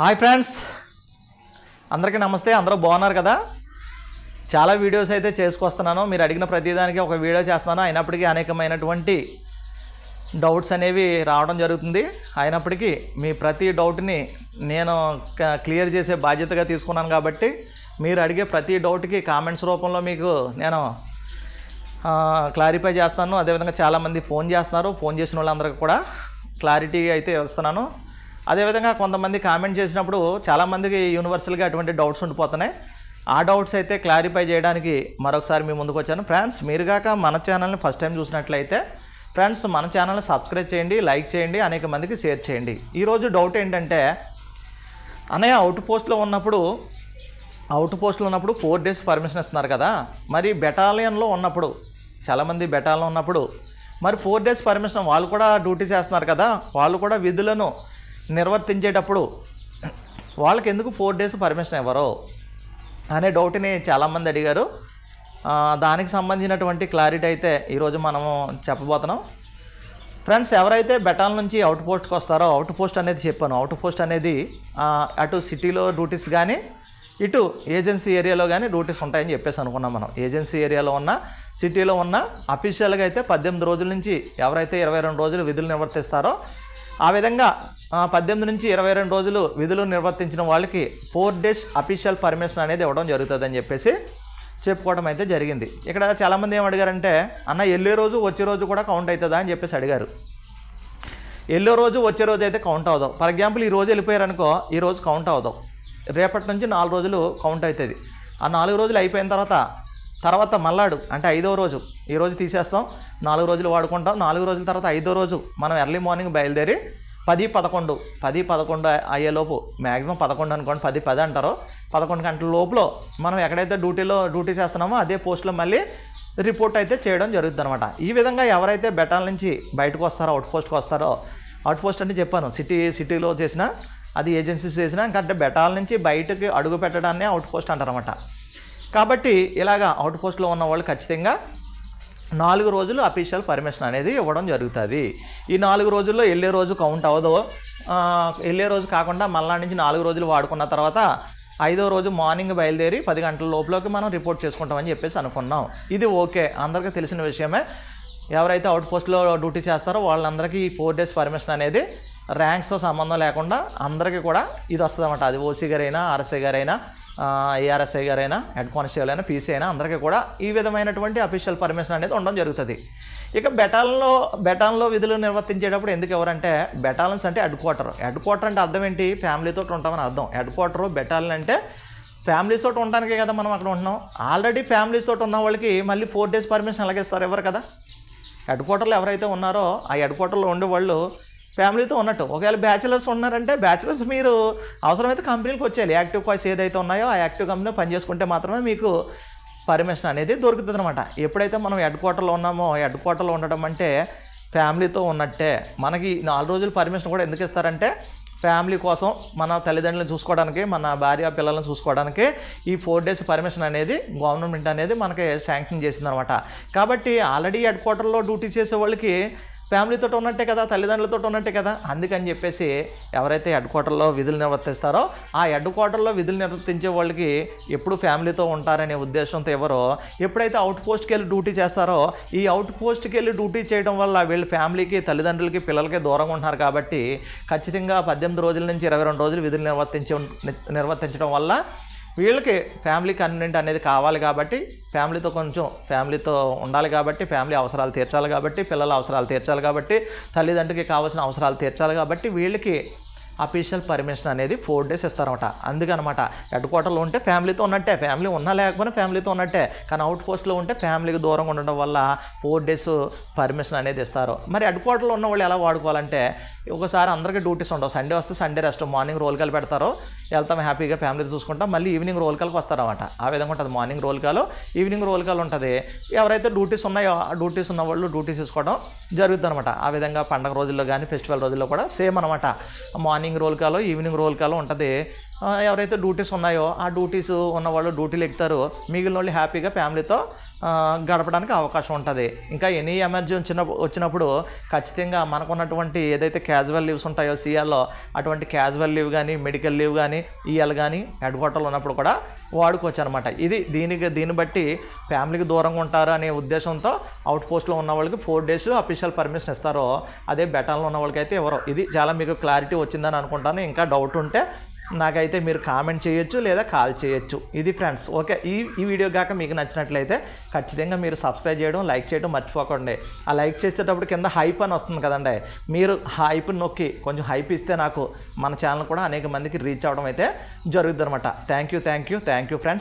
Hi friends. అందరికీ నమస్తే అందరూ బాగున్నారు కదా? చాలా వీడియోస్ అయితే చేసుకొస్తున్నాను. మీరు అడిగిన ప్రతిదానికి ఒక వీడియో చేస్తున్నాను. అయినప్పటికీ అనేకమైనటువంటి డౌట్స్ అనేవి రావడం జరుగుతుంది. అయినప్పటికీ మీ ప్రతి డౌట్ని నేను క్లియర్ చేసే బాధ్యతగా తీసుకున్నాను కాబట్టి మీరు అడిగే ప్రతి డౌట్కి కామెంట్స్ రూపంలో మీకు నేను క్లారిఫై చేస్తాను. అదేవిధంగా చాలామంది ఫోన్ చేస్తున్నారు. ఫోన్ చేసిన వాళ్ళందరికీ కూడా క్లారిటీ అయితే ఇస్తున్నాను. అదేవిధంగా కొంతమంది కామెంట్ చేసినప్పుడు చాలామందికి యూనివర్సల్గా అటువంటి డౌట్స్ ఉండిపోతున్నాయి. ఆ డౌట్స్ అయితే క్లారిఫై చేయడానికి మరొకసారి మీ ముందుకు వచ్చాను. ఫ్రెండ్స్ మీరు కాక మన ఛానల్ని ఫస్ట్ టైం చూసినట్లయితే ఫ్రెండ్స్ మన ఛానల్ని సబ్స్క్రైబ్ చేయండి లైక్ చేయండి అనేక మందికి షేర్ చేయండి. ఈరోజు డౌట్ ఏంటంటే అనే అవుట్ పోస్ట్లో ఉన్నప్పుడు అవుట్ పోస్ట్లో ఉన్నప్పుడు ఫోర్ డేస్ పర్మిషన్ ఇస్తున్నారు కదా. మరి బెటాలియన్లో ఉన్నప్పుడు చాలామంది బెటాలియన్ ఉన్నప్పుడు మరి ఫోర్ డేస్ పర్మిషన్ వాళ్ళు కూడా డ్యూటీ చేస్తున్నారు కదా. వాళ్ళు కూడా విధులను నిర్వర్తించేటప్పుడు వాళ్ళకి ఎందుకు ఫోర్ డేస్ పర్మిషన్ ఇవ్వరు అనే డౌట్ని చాలామంది అడిగారు. దానికి సంబంధించినటువంటి క్లారిటీ అయితే ఈరోజు మనము చెప్పబోతున్నాం. ఫ్రెండ్స్ ఎవరైతే బెటాల్ నుంచి అవుట్ పోస్ట్కి వస్తారో అవుట్ పోస్ట్ అనేది చెప్పాను. అవుట్ పోస్ట్ అనేది అటు సిటీలో డ్యూటీస్ కానీ ఇటు ఏజెన్సీ ఏరియాలో కానీ డ్యూటీస్ ఉంటాయని చెప్పేసి అనుకున్నాం మనం. ఏజెన్సీ ఏరియాలో ఉన్న సిటీలో ఉన్న అఫీషియల్గా అయితే పద్దెనిమిది రోజుల నుంచి ఎవరైతే ఇరవై రెండు రోజులు విధులు నివర్తిస్తారో ఆ విధంగా పద్దెనిమిది నుంచి ఇరవై రెండు రోజులు విధులు నిర్వర్తించిన వాళ్ళకి ఫోర్ డేస్ అఫీషియల్ పర్మిషన్ అనేది ఇవ్వడం జరుగుతుందని చెప్పేసి చెప్పుకోవడం అయితే జరిగింది. ఇక్కడ చాలామంది ఏం అడిగారంటే అన్న వెళ్ళే రోజు వచ్చే రోజు కూడా కౌంట్ అవుతుందా? అని చెప్పేసి అడిగారు. వెళ్ళే రోజు వచ్చే రోజు అయితే కౌంట్ అవుదాం. ఫర్ ఎగ్జాంపుల్ ఈ రోజు వెళ్ళిపోయారనుకో ఈ రోజు కౌంట్ అవుదాం. రేపటి నుంచి నాలుగు రోజులు కౌంట్ అవుతుంది. ఆ నాలుగు రోజులు అయిపోయిన తర్వాత తర్వాత మల్లాడు అంటే ఐదో రోజు. ఈ రోజు తీసేస్తాం నాలుగు రోజులు వాడుకుంటాం నాలుగు రోజుల తర్వాత ఐదో రోజు మనం ఎర్లీ మార్నింగ్ బయలుదేరి పది పదకొండు. పది పదకొండు అయ్యేలోపు మ్యాక్సిమం పదకొండు అనుకోండి పది పది అంటారు. పదకొండు గంటల లోపల మనం ఎక్కడైతే డ్యూటీలో డ్యూటీ చేస్తున్నామో అదే పోస్ట్లో మళ్ళీ రిపోర్ట్ అయితే చేయడం జరుగుతుంది అనమాట ఈ విధంగా ఎవరైతే బెటాల నుంచి బయటకు వస్తారో అవుట్ పోస్ట్కి వస్తారో అవుట్ పోస్ట్ అంటే చెప్పాను. సిటీ సిటీలో చేసిన అది ఏజెన్సీస్ చేసినా ఇంకా అంటే బెటాల్ నుంచి బయటకి అడుగు పెట్టడాన్ని అవుట్ పోస్ట్ అంటారన్నమాట. కాబట్టి ఇలాగా అవుట్ పోస్ట్లో ఉన్న వాళ్ళు ఖచ్చితంగా నాలుగు రోజులు అఫీషియల్ పర్మిషన్ అనేది ఇవ్వడం జరుగుతుంది. ఈ నాలుగు రోజుల్లో వెళ్ళే రోజు కౌంట్ అవ్వదు. వెళ్ళే రోజు కాకుండా మళ్ళా నుంచి నాలుగు రోజులు వాడుకున్న తర్వాత ఐదో రోజు మార్నింగ్ బయలుదేరి పది గంటల లోపలికి మనం రిపోర్ట్ చేసుకుంటామని చెప్పేసి అనుకున్నాం. ఇది ఓకే అందరికీ తెలిసిన విషయమే. ఎవరైతే అవుట్ పోస్ట్లో డ్యూటీ చేస్తారో వాళ్ళందరికీ ఈ ఫోర్ డేస్ పర్మిషన్ అనేది ర్యాంక్స్తో సంబంధం లేకుండా అందరికీ కూడా ఇది వస్తుంది అనమాట అది ఓసీ గారైనా ఆర్ఎస్ఐ గారైనా ఏఆర్ఎస్ఐ గారైనా హెడ్ కానిస్టేబుల్ అయినా పీసీ అయినా అందరికీ కూడా ఈ విధమైనటువంటి అఫీషియల్ పర్మిషన్ అనేది ఉండడం జరుగుతుంది. ఇక బెటాల్లో బెటాల్లో విధులు నిర్వర్తించేటప్పుడు ఎందుకు ఎవరంటే బెటాలన్స్ అంటే హెడ్ క్వార్టర్. హెడ్ క్వార్టర్ అంటే అర్థం ఏంటి? ఫ్యామిలీతో ఉంటామని అర్థం. హెడ్ క్వార్టర్ బెటాలన్ అంటే ఫ్యామిలీస్ తోటి ఉండడానికే కదా మనం అక్కడ ఉంటున్నాం. ఆల్రెడీ ఫ్యామిలీస్ తోటి ఉన్న వాళ్ళకి మళ్ళీ ఫోర్ డేస్ పర్మిషన్ అలాగే ఇస్తారు ఎవరు కదా? హెడ్ క్వార్టర్లో ఎవరైతే ఉన్నారో ఆ హెడ్ క్వార్టర్లో ఉండే వాళ్ళు ఫ్యామిలీతో ఉన్నట్టు. ఒకవేళ బ్యాచిలర్స్ ఉన్నారంటే బ్యాచిలర్స్ మీరు అవసరమైతే కంపెనీకి వచ్చేయాలి. యాక్టివ్ కాయిస్ ఏదైతే ఉన్నాయో ఆ యాక్టివ్ కంపెనీ పని చేసుకుంటే మాత్రమే మీకు పర్మిషన్ అనేది దొరుకుతుంది అనమాట ఎప్పుడైతే మనం హెడ్ క్వార్టర్లో ఉన్నామో హెడ్ క్వార్టర్లో ఉండడం అంటే ఫ్యామిలీతో ఉన్నట్టే. మనకి నాలుగు రోజులు పర్మిషన్ కూడా ఎందుకు ఇస్తారంటే ఫ్యామిలీ కోసం మన తల్లిదండ్రులను చూసుకోవడానికి మన భార్య పిల్లలను చూసుకోవడానికి ఈ ఫోర్ డేస్ పర్మిషన్ అనేది గవర్నమెంట్ అనేది మనకి శాంక్షన్ చేసింది అనమాట కాబట్టి ఆల్రెడీ హెడ్ క్వార్టర్లో డ్యూటీ చేసే వాళ్ళకి ఫ్యామిలీతో ఉన్నట్టే కదా తల్లిదండ్రులతో ఉన్నట్టే కదా? అందుకని చెప్పేసి ఎవరైతే హెడ్ క్వార్టర్లో విధులు నిర్వర్తిస్తారో ఆ హెడ్ క్వార్టర్లో విధులు నిర్వర్తించే వాళ్ళకి ఎప్పుడు ఫ్యామిలీతో ఉంటారనే ఉద్దేశంతో ఎవరో ఎప్పుడైతే అవుట్ పోస్ట్కి వెళ్ళి డ్యూటీ చేస్తారో ఈ అవుట్ పోస్ట్కి వెళ్ళి డ్యూటీ చేయడం వల్ల వీళ్ళ ఫ్యామిలీకి తల్లిదండ్రులకి పిల్లలకి దూరంగా ఉంటున్నారు కాబట్టి ఖచ్చితంగా పద్దెనిమిది రోజుల నుంచి ఇరవై రెండు రోజులు విధులు నిర్వర్తించ నిర్వర్తించడం వల్ల వీళ్ళకి ఫ్యామిలీ కన్వెంట్ అనేది కావాలి కాబట్టి ఫ్యామిలీతో కొంచెం ఫ్యామిలీతో ఉండాలి కాబట్టి ఫ్యామిలీ అవసరాలు తీర్చాలి కాబట్టి పిల్లల అవసరాలు తీర్చాలి కాబట్టి తల్లిదండ్రులకి కావాల్సిన అవసరాలు తీర్చాలి కాబట్టి వీళ్ళకి అఫీషియల్ పర్మిషన్ అనేది ఫోర్ డేస్ ఇస్తారన్నమాట. అందుకనమాట హెడ్ క్వార్టర్లో ఉంటే ఫ్యామిలీతో ఉన్నట్టే ఫ్యామిలీ ఉన్నా లేకపోయినా ఫ్యామిలీతో ఉన్నట్టే కానీ అవుట్ పోస్ట్లో ఉంటే ఫ్యామిలీకి దూరంగా ఉండడం వల్ల ఫోర్ డేస్ పర్మిషన్ అనేది ఇస్తారు. మరి హెడ్ క్వార్టర్లో ఉన్న వాళ్ళు ఎలా వాడుకోవాలంటే ఒకసారి అందరికీ డ్యూటీస్ ఉండవు. సండే వస్తే Sunday rest morning roll call పెడతారు వెళ్తాం హ్యాపీగా ఫ్యామిలీతో చూసుకుంటాం మళ్ళీ ఈవినింగ్ రోల్ కాల్కి వస్తారన్నమాట. ఆ విధంగా ఉంటుంది morning roll call evening roll call ఉంటుంది. ఎవరైతే డ్యూటీస్ ఉన్నాయో ఆ డ్యూటీస్ ఉన్న వాళ్ళు డ్యూటీస్ తీసుకోవడం జరుగుతుంది అనమాట ఆ విధంగా పండగ రోజుల్లో కానీ ఫెస్టివల్ రోజుల్లో కూడా సేమ్ అనమాట మార్నింగ్ రోల్ కాలో ఈవినింగ్ రోల్ కాలో ఉంటుంది. ఎవరైతే డ్యూటీస్ ఉన్నాయో ఆ డ్యూటీస్ ఉన్న వాళ్ళు డ్యూటీలు ఎక్కుతారో మిగిలిన వాళ్ళు హ్యాపీగా ఫ్యామిలీతో గడపడానికి అవకాశం ఉంటుంది. ఇంకా ఎనీ ఎమర్జెన్సీ వచ్చిన వచ్చినప్పుడు ఖచ్చితంగా మనకున్నటువంటి ఏదైతే క్యాజువల్ లీవ్స్ ఉంటాయో సీఎల్లో అటువంటి క్యాజువల్ లీవ్ కానీ మెడికల్ లీవ్ కానీ ఈఎల్ కానీ హెడ్ ఉన్నప్పుడు కూడా వాడుకోవచ్చు అనమాట ఇది దీనికి దీన్ని బట్టి ఫ్యామిలీకి దూరంగా ఉంటారు అనే ఉద్దేశంతో అవుట్ పోస్ట్లో ఉన్న వాళ్ళకి ఫోర్ డేస్ అఫీషియల్ పర్మిషన్ ఇస్తారో అదే బెటాల్లో ఉన్న వాళ్ళకి అయితే ఎవరో? ఇది చాలా మీకు క్లారిటీ వచ్చిందని అనుకుంటాను. ఇంకా డౌట్ ఉంటే నాకైతే మీరు కామెంట్ చేయొచ్చు లేదా కాల్ చేయొచ్చు. ఇది ఫ్రెండ్స్ ఓకే. ఈ ఈ వీడియో కాక మీకు నచ్చినట్లయితే ఖచ్చితంగా మీరు సబ్స్క్రైబ్ చేయడం లైక్ చేయడం మర్చిపోకండి. ఆ లైక్ చేసేటప్పుడు కింద హైప్ అని వస్తుంది కదండి. మీరు హైప్ నొక్కి కొంచెం హైప్ ఇస్తే నాకు మన ఛానల్ కూడా అనేక మందికి రీచ్ అవ్వడం అయితే జరుగుతుంది అనమాట thank you thank you thank you friends.